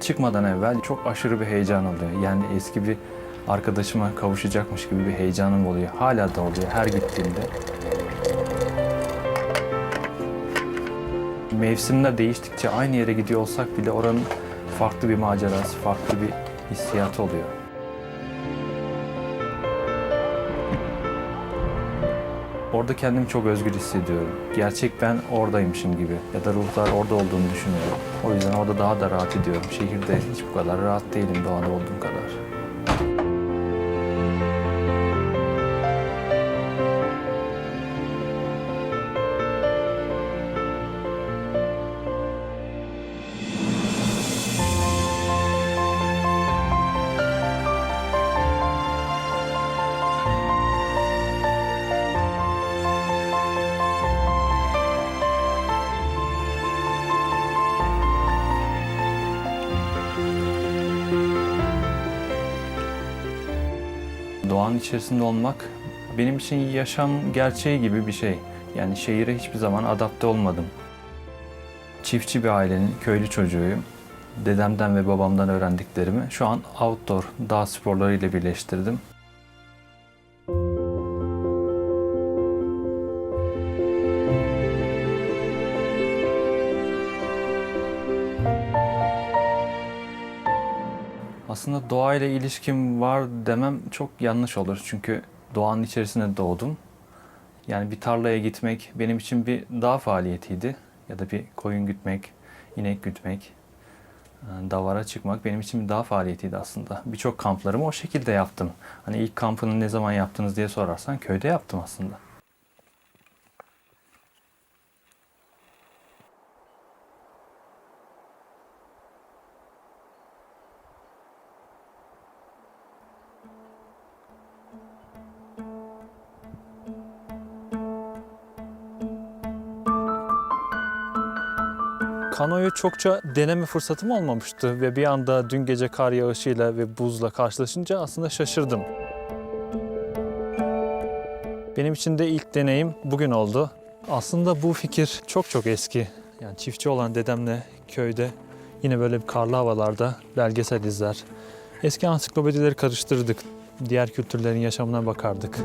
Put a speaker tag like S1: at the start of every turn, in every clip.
S1: Çıkmadan evvel çok aşırı bir heyecan oluyor. Yani eski bir arkadaşıma kavuşacakmış gibi bir heyecanım oluyor. Hala da oluyor her gittiğimde. Mevsimler değiştikçe aynı yere gidiyor olsak bile oranın farklı bir macerası, farklı bir hissiyatı oluyor. Orada kendimi çok özgür hissediyorum. Gerçek ben oradaymışım gibi ya da ruhlar orada olduğunu düşünüyorum. O yüzden orada daha da rahat ediyorum. Şehirde hiç bu kadar rahat değilim doğada olduğum kadar. Doğanın içerisinde olmak benim için yaşam gerçeği gibi bir şey. Yani şehire hiçbir zaman adapte olmadım. Çiftçi bir ailenin köylü çocuğuyum. Dedemden ve babamdan öğrendiklerimi şu an outdoor, dağ sporları ile birleştirdim. Doğayla ilişkim var demem çok yanlış olur. Çünkü doğanın içerisinde doğdum. Yani bir tarlaya gitmek benim için bir dağ faaliyetiydi. Ya da bir koyun gütmek, inek gütmek, e, davara çıkmak benim için bir dağ faaliyetiydi aslında. Birçok kamplarımı o şekilde yaptım. Hani ilk kampını ne zaman yaptınız diye sorarsan köyde yaptım aslında. Kanoyu çokça deneme fırsatım olmamıştı ve bir anda dün gece kar yağışıyla ve buzla karşılaşınca aslında şaşırdım. Benim için de ilk deneyim bugün oldu. Aslında bu fikir çok çok eski. Yani çiftçi olan dedemle köyde yine böyle karlı havalarda belgesel izler. Eski ansiklopedileri karıştırdık. Diğer kültürlerin yaşamına bakardık.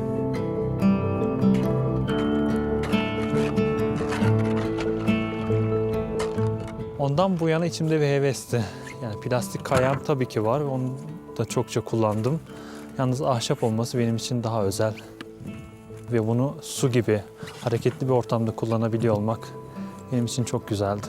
S1: Ondan bu yana içimde bir hevesti. Yani plastik kayağım tabii ki var. Onu da çokça kullandım. Yalnız ahşap olması benim için daha özel. Ve bunu su gibi hareketli bir ortamda kullanabiliyor olmak benim için çok güzeldi.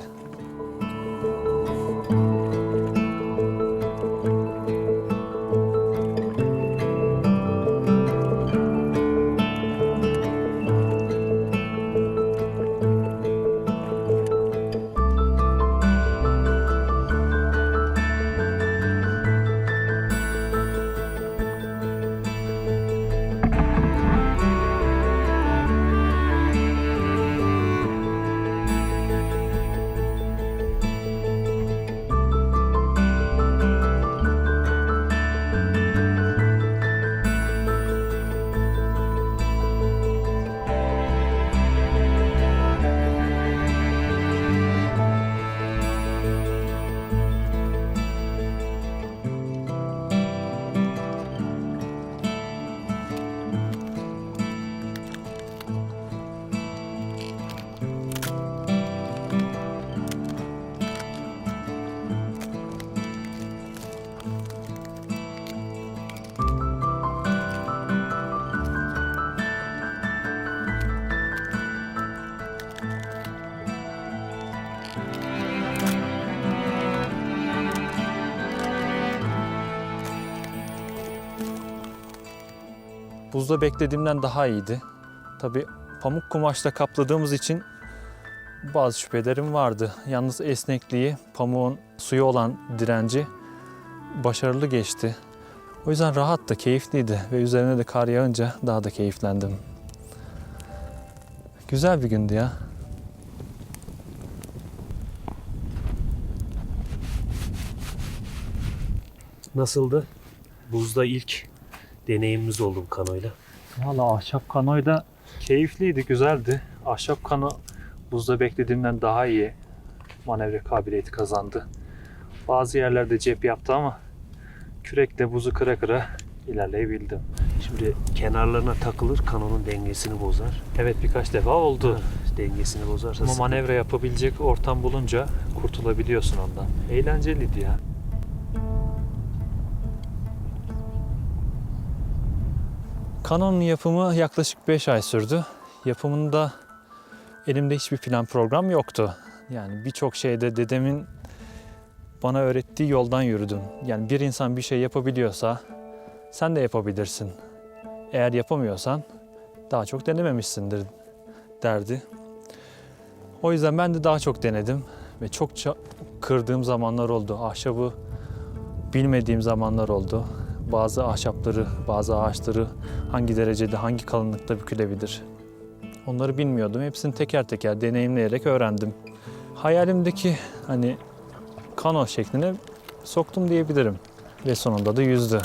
S1: Buzda beklediğimden daha iyiydi. Tabii pamuk kumaşla kapladığımız için bazı şüphelerim vardı. Yalnız esnekliği, pamuğun suya olan direnci başarılı geçti. O yüzden rahat da keyifliydi ve üzerine de kar yağınca daha da keyiflendim. Güzel bir gündü ya.
S2: Nasıldı? Buzda ilk deneyimimiz oldu bu kanoyla.
S1: Valla ahşap kanoyu da keyifliydi, güzeldi. Ahşap kano buzda beklediğimden daha iyi manevra kabiliyeti kazandı.
S3: Bazı yerlerde cep yaptı ama kürekle buzu kıra kıra ilerleyebildim.
S2: Şimdi kenarlarına takılır kanonun dengesini bozar.
S3: Evet birkaç defa oldu.
S2: Dengesini bozarsa
S3: Ama manevra yapabilecek ortam bulunca kurtulabiliyorsun ondan. Eğlenceliydi ya. Canon'un yapımı yaklaşık 5 ay sürdü. Yapımında elimde hiçbir plan program yoktu. Yani birçok şeyde dedemin bana öğrettiği yoldan yürüdüm. Yani bir insan bir şey yapabiliyorsa sen de yapabilirsin. Eğer yapamıyorsan daha çok denememişsindir derdi. O yüzden ben de daha çok denedim ve çokça kırdığım zamanlar oldu. Ahşabı bilmediğim zamanlar oldu. Bazı ahşapları, bazı ağaçları hangi derecede, hangi kalınlıkta bükülebilir. Onları bilmiyordum. Hepsini teker teker deneyimleyerek öğrendim. Hayalimdeki hani kano şekline soktum diyebilirim. Ve sonunda da yüzdü.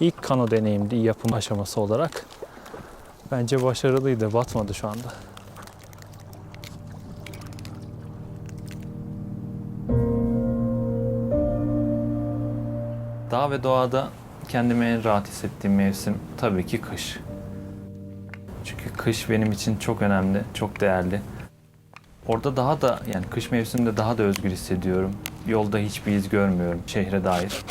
S3: İlk kano deneyimdi yapım aşaması olarak. Bence başarılıydı, batmadı şu anda.
S1: Dağ ve doğada kendimi en rahat hissettiğim mevsim tabii ki kış. Çünkü kış benim için çok önemli, çok değerli. Orada daha da yani kış mevsiminde daha da özgür hissediyorum. Yolda hiçbir iz görmüyorum şehre dair.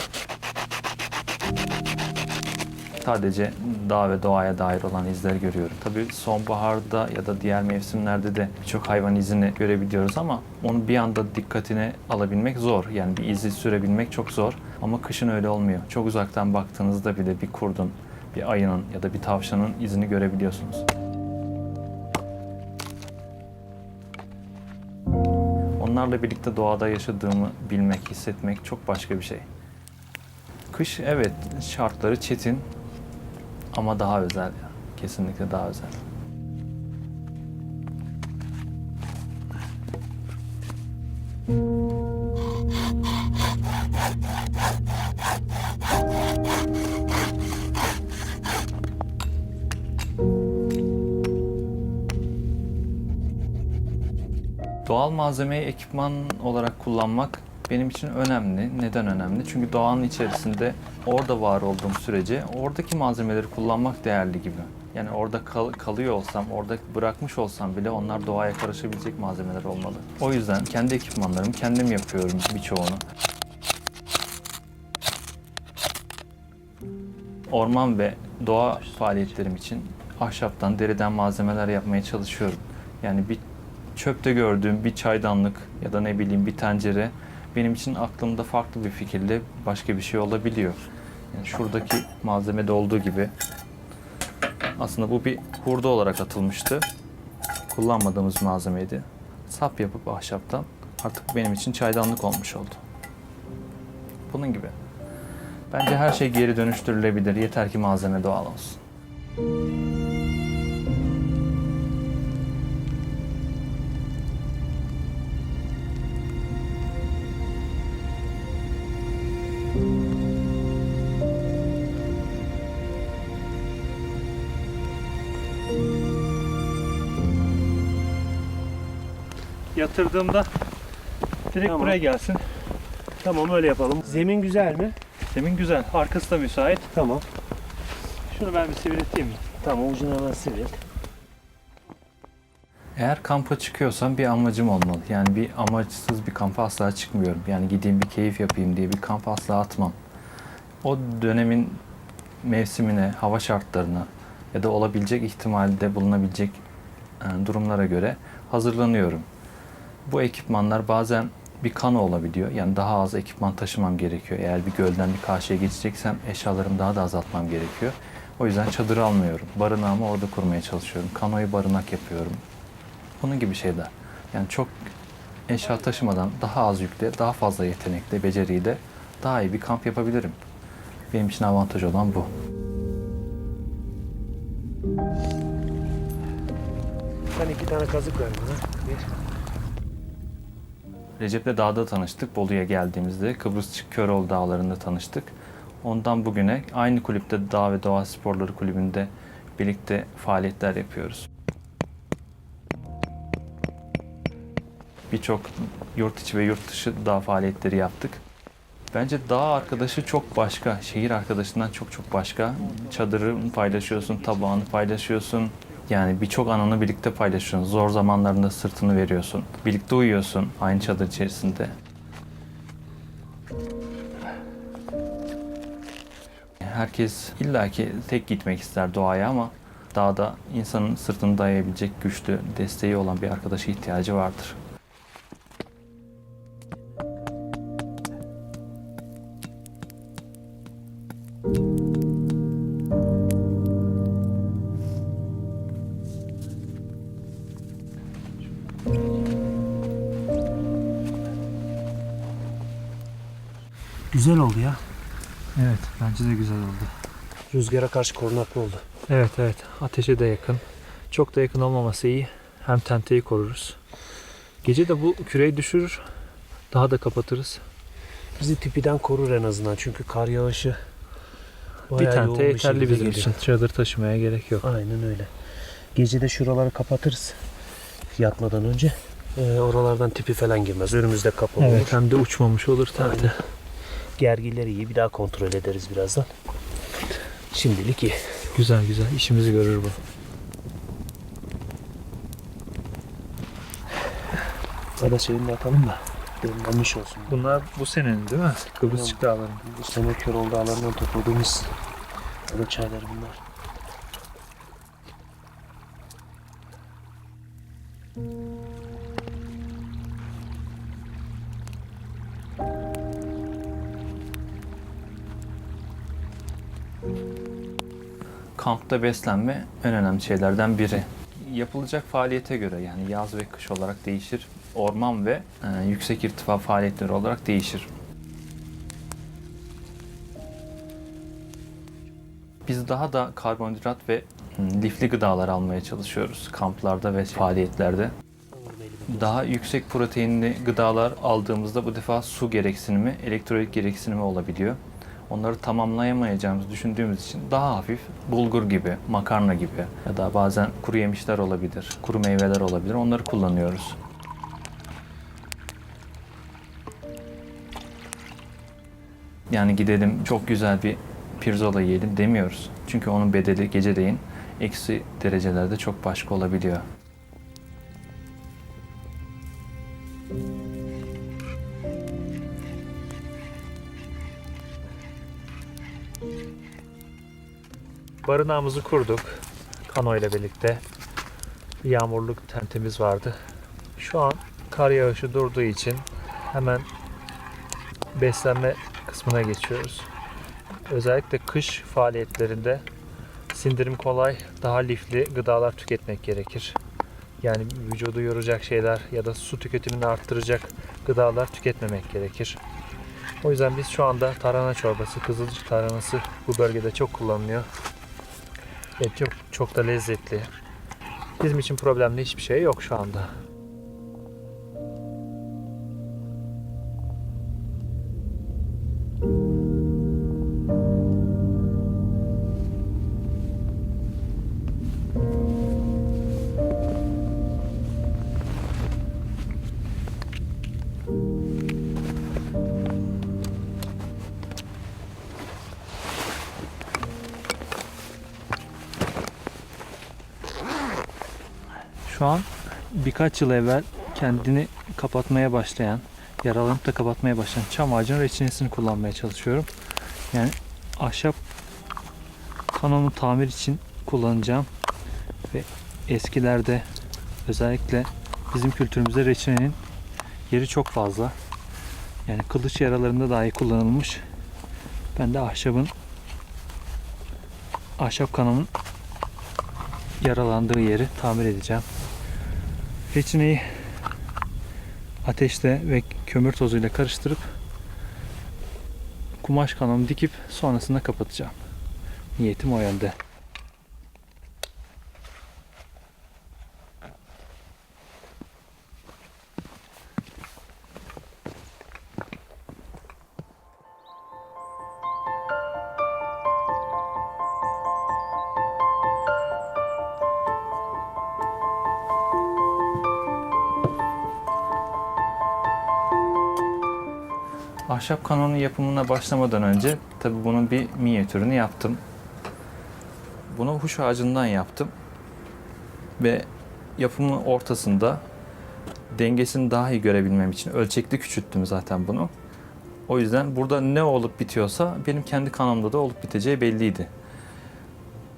S1: Sadece dağ ve doğaya dair olan izleri görüyorum. Tabii sonbaharda ya da diğer mevsimlerde de birçok hayvan izini görebiliyoruz ama onu bir anda dikkatine alabilmek zor. Yani bir izi sürebilmek çok zor. Ama kışın öyle olmuyor. Çok uzaktan baktığınızda bile bir kurdun, bir ayının ya da bir tavşanın izini görebiliyorsunuz. Onlarla birlikte doğada yaşadığımı bilmek, hissetmek çok başka bir şey. Kış evet şartları çetin ama daha özel. ya. Kesinlikle daha özel. Doğal malzemeyi ekipman olarak kullanmak benim için önemli. Neden önemli? Çünkü doğanın içerisinde orada var olduğum sürece oradaki malzemeleri kullanmak değerli gibi. Yani orada kal- kalıyor olsam, orada bırakmış olsam bile onlar doğaya karışabilecek malzemeler olmalı. O yüzden kendi ekipmanlarımı kendim yapıyorum birçoğunu. Orman ve doğa faaliyetlerim için ahşaptan, deriden malzemeler yapmaya çalışıyorum. Yani bir çöpte gördüğüm bir çaydanlık ya da ne bileyim bir tencere benim için aklımda farklı bir fikirle başka bir şey olabiliyor. Yani şuradaki malzemede olduğu gibi aslında bu bir hurda olarak atılmıştı. Kullanmadığımız malzemeydi. Sap yapıp ahşaptan artık benim için çaydanlık olmuş oldu. Bunun gibi. Bence her şey geri dönüştürülebilir. Yeter ki malzeme doğal olsun.
S3: Yatırdığımda direkt
S2: Tamam.
S3: buraya gelsin.
S2: Tamam öyle yapalım. Zemin güzel mi?
S3: Zemin güzel, arkası da müsait.
S2: Tamam.
S3: Şunu ben bir sivrilteyim mi?
S2: Tamam ucuna hemen sivil.
S1: Eğer kampa çıkıyorsam bir amacım olmalı. Yani bir amaçsız bir kampa asla çıkmıyorum. Yani gideyim bir keyif yapayım diye bir kamp asla atmam. O dönemin mevsimine, hava şartlarına ya da olabilecek ihtimalde bulunabilecek e, durumlara göre hazırlanıyorum. Bu ekipmanlar bazen bir kano olabiliyor. Yani daha az ekipman taşımam gerekiyor. Eğer bir gölden bir karşıya geçeceksem eşyalarımı daha da azaltmam gerekiyor. O yüzden çadır almıyorum. Barınağımı orada kurmaya çalışıyorum. Kanoyu barınak yapıyorum. Bunun gibi şeyler. Yani çok eşya taşımadan daha az yükle, daha fazla yetenekle, beceriyle daha iyi bir kamp yapabilirim. Benim için avantaj olan bu.
S2: Sen iki tane kazık ver bana. Bir.
S1: Recep'le dağda tanıştık. Bolu'ya geldiğimizde Kıbrıs Köroğlu dağlarında tanıştık. Ondan bugüne aynı kulüpte Dağ ve Doğa Sporları Kulübü'nde birlikte faaliyetler yapıyoruz. Birçok yurt içi ve yurt dışı dağ faaliyetleri yaptık. Bence dağ arkadaşı çok başka. Şehir arkadaşından çok çok başka. Çadırı paylaşıyorsun, tabağını paylaşıyorsun. Yani birçok anını birlikte paylaşıyorsun. Zor zamanlarında sırtını veriyorsun. Birlikte uyuyorsun aynı çadır içerisinde. Herkes illaki tek gitmek ister doğaya ama dağda insanın sırtını dayayabilecek güçlü, desteği olan bir arkadaşa ihtiyacı vardır.
S2: Rüzgara karşı korunaklı oldu.
S3: Evet evet ateşe de yakın. Çok da yakın olmaması iyi. Hem tenteyi koruruz. Gece de bu küreyi düşürür. Daha da kapatırız.
S2: Bizi tipiden korur en azından. Çünkü kar yağışı
S3: bir tente yeterli bizim
S2: geliyor.
S3: için. Çadır taşımaya gerek yok.
S2: Aynen öyle. Gece de şuraları kapatırız. Yatmadan önce. Ee, oralardan tipi falan girmez. Önümüzde kapalı olur.
S3: Evet hem de uçmamış olur tente.
S2: Aynen. Gergileri iyi. Bir daha kontrol ederiz birazdan. Şimdilik iyi.
S3: Güzel güzel işimizi görür bu.
S2: Ada şeyini de atalım da. Demlenmiş olsun.
S3: Bunlar bu senenin değil mi? Kıbrısçık dağları.
S2: Bu sene Körol Dağları'ndan topladığımız ada çayları bunlar.
S1: Kampta beslenme en önemli şeylerden biri. Yapılacak faaliyete göre yani yaz ve kış olarak değişir. Orman ve e, yüksek irtifa faaliyetleri olarak değişir. Biz daha da karbonhidrat ve lifli gıdalar almaya çalışıyoruz kamplarda ve faaliyetlerde. Daha yüksek proteinli gıdalar aldığımızda bu defa su gereksinimi, elektrolit gereksinimi olabiliyor. Onları tamamlayamayacağımızı düşündüğümüz için daha hafif bulgur gibi, makarna gibi ya da bazen kuru yemişler olabilir, kuru meyveler olabilir. Onları kullanıyoruz. Yani gidelim çok güzel bir pirzola yiyelim demiyoruz. Çünkü onun bedeli geceleyin eksi derecelerde çok başka olabiliyor.
S3: Barınağımızı kurduk. Kano ile birlikte. Yağmurluk tentemiz vardı. Şu an kar yağışı durduğu için hemen beslenme kısmına geçiyoruz. Özellikle kış faaliyetlerinde sindirim kolay, daha lifli gıdalar tüketmek gerekir. Yani vücudu yoracak şeyler ya da su tüketimini arttıracak gıdalar tüketmemek gerekir. O yüzden biz şu anda tarhana çorbası, kızılcık tarhanası bu bölgede çok kullanılıyor. Ve çok çok da lezzetli. Bizim için problemli hiçbir şey yok şu anda. Şu an birkaç yıl evvel kendini kapatmaya başlayan, yaralanıp da kapatmaya başlayan çam ağacının reçinesini kullanmaya çalışıyorum. Yani ahşap kanonu tamir için kullanacağım ve eskilerde özellikle bizim kültürümüzde reçinenin yeri çok fazla. Yani kılıç yaralarında dahi kullanılmış. Ben de ahşabın ahşap kanonun yaralandığı yeri tamir edeceğim. Reçineyi ateşte ve kömür tozuyla karıştırıp kumaş kanomu dikip sonrasında kapatacağım. Niyetim o yönde.
S1: Ahşap kanonun yapımına başlamadan önce tabii bunun bir minyatürünü yaptım. Bunu huş ağacından yaptım. Ve yapımın ortasında dengesini daha iyi görebilmem için ölçekli küçülttüm zaten bunu. O yüzden burada ne olup bitiyorsa benim kendi kanalımda da olup biteceği belliydi.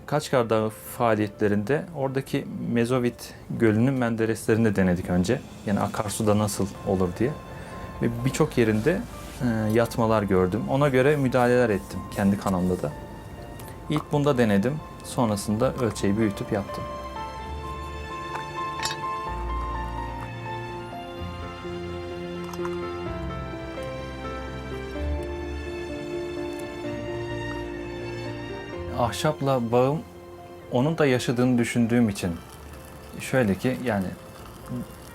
S1: Kaçkar Dağı faaliyetlerinde oradaki Mezovit Gölü'nün mendereslerini denedik önce. Yani akarsuda nasıl olur diye. Ve birçok yerinde yatmalar gördüm. Ona göre müdahaleler ettim kendi kanalımda da. İlk bunda denedim. Sonrasında ölçeği büyütüp yaptım. Ahşapla bağım onun da yaşadığını düşündüğüm için şöyle ki yani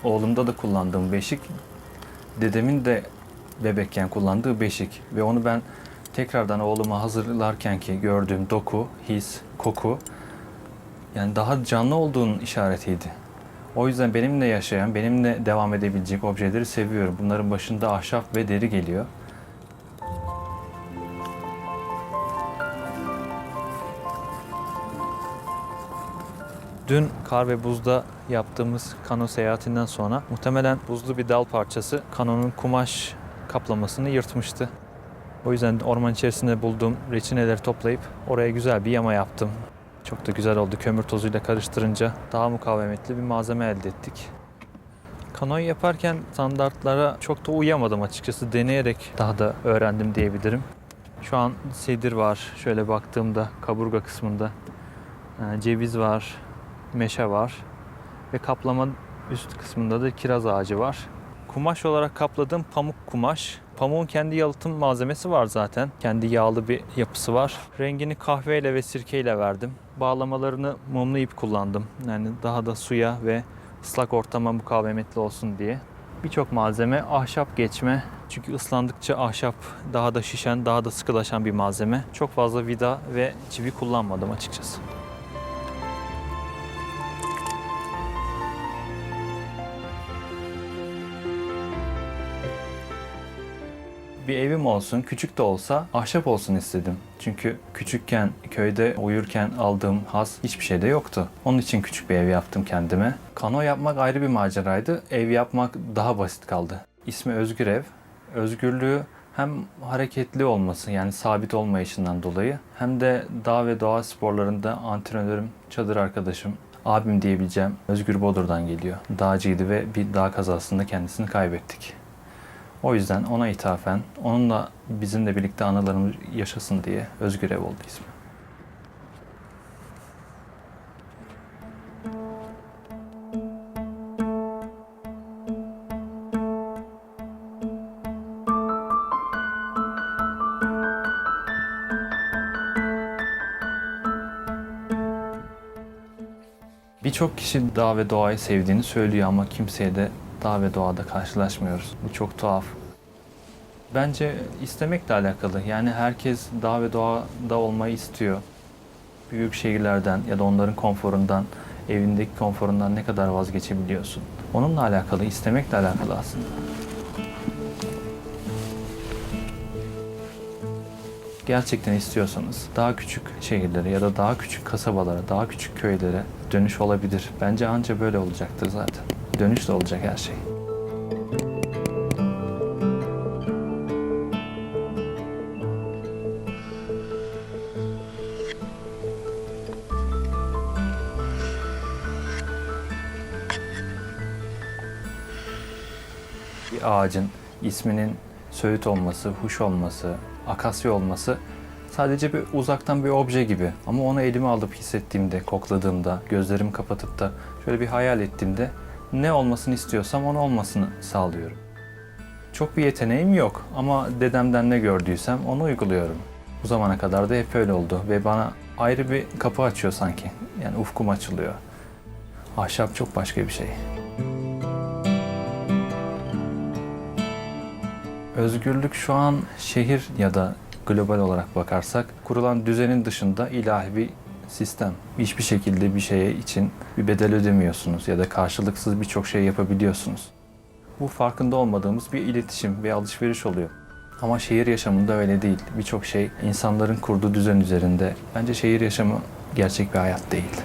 S1: oğlumda da kullandığım beşik dedemin de bebekken kullandığı beşik ve onu ben tekrardan oğluma hazırlarken ki gördüğüm doku, his, koku yani daha canlı olduğunun işaretiydi. O yüzden benimle yaşayan, benimle devam edebilecek objeleri seviyorum. Bunların başında ahşap ve deri geliyor. Dün kar ve buzda yaptığımız kano seyahatinden sonra muhtemelen buzlu bir dal parçası kanonun kumaş kaplamasını yırtmıştı. O yüzden orman içerisinde bulduğum reçineleri toplayıp oraya güzel bir yama yaptım. Çok da güzel oldu. Kömür tozuyla karıştırınca daha mukavemetli bir malzeme elde ettik. Kanoyu yaparken standartlara çok da uyamadım açıkçası. Deneyerek daha da öğrendim diyebilirim. Şu an sedir var. Şöyle baktığımda kaburga kısmında. Ee, Ceviz var, meşe var ve kaplama üst kısmında da kiraz ağacı var. Kumaş olarak kapladığım pamuk kumaş. Pamuğun kendi yalıtım malzemesi var zaten. Kendi yağlı bir yapısı var. Rengini kahveyle ve sirkeyle verdim. Bağlamalarını mumlu ip kullandım. Yani daha da suya ve ıslak ortama mukavemetli olsun diye. Birçok malzeme ahşap geçme. Çünkü ıslandıkça ahşap daha da şişen, daha da sıkılaşan bir malzeme. Çok fazla vida ve çivi kullanmadım açıkçası. Bir evim olsun, küçük de olsa ahşap olsun istedim. Çünkü küçükken köyde uyurken aldığım haz hiçbir şeyde yoktu. Onun için küçük bir ev yaptım kendime. Kano yapmak ayrı bir maceraydı. Ev yapmak daha basit kaldı. İsmi Özgür Ev. Özgürlüğü hem hareketli olması yani sabit olmayışından dolayı hem de dağ ve doğa sporlarında antrenörüm, çadır arkadaşım, abim diyebileceğim Özgür Bodur'dan geliyor. Dağcıydı ve bir dağ kazasında kendisini kaybettik. O yüzden ona ithafen, onunla bizimle birlikte anılarımız yaşasın diye Özgür Ev oldu ismi. Birçok kişi dağ ve doğayı sevdiğini söylüyor ama kimseye de dağ ve doğada karşılaşmıyoruz. Bu çok tuhaf. Bence istemekle alakalı. Yani herkes dağ ve doğada olmayı istiyor. Büyük şehirlerden ya da onların konforundan, evindeki konforundan ne kadar vazgeçebiliyorsun? Onunla alakalı, istemekle alakalı aslında. Gerçekten istiyorsanız daha küçük şehirlere ya da daha küçük kasabalara, daha küçük köylere dönüş olabilir. Bence anca böyle olacaktır zaten. Dönüşle olacak her şey. bir ağacın isminin söğüt olması, huş olması, akasya olması sadece bir uzaktan bir obje gibi. Ama onu elime alıp hissettiğimde, kokladığımda, gözlerimi kapatıp da şöyle bir hayal ettiğimde ne olmasını istiyorsam onu olmasını sağlıyorum. Çok bir yeteneğim yok ama dedemden ne gördüysem onu uyguluyorum. Bu zamana kadar da hep öyle oldu ve bana ayrı bir kapı açıyor sanki. Yani ufkum açılıyor. Ahşap çok başka bir şey. Özgürlük şu an şehir ya da global olarak bakarsak kurulan düzenin dışında ilahi bir sistem. Hiçbir şekilde bir şeye için bir bedel ödemiyorsunuz ya da karşılıksız birçok şey yapabiliyorsunuz. Bu farkında olmadığımız bir iletişim, bir alışveriş oluyor. Ama şehir yaşamında öyle değil. Birçok şey insanların kurduğu düzen üzerinde. Bence şehir yaşamı gerçek bir hayat değil.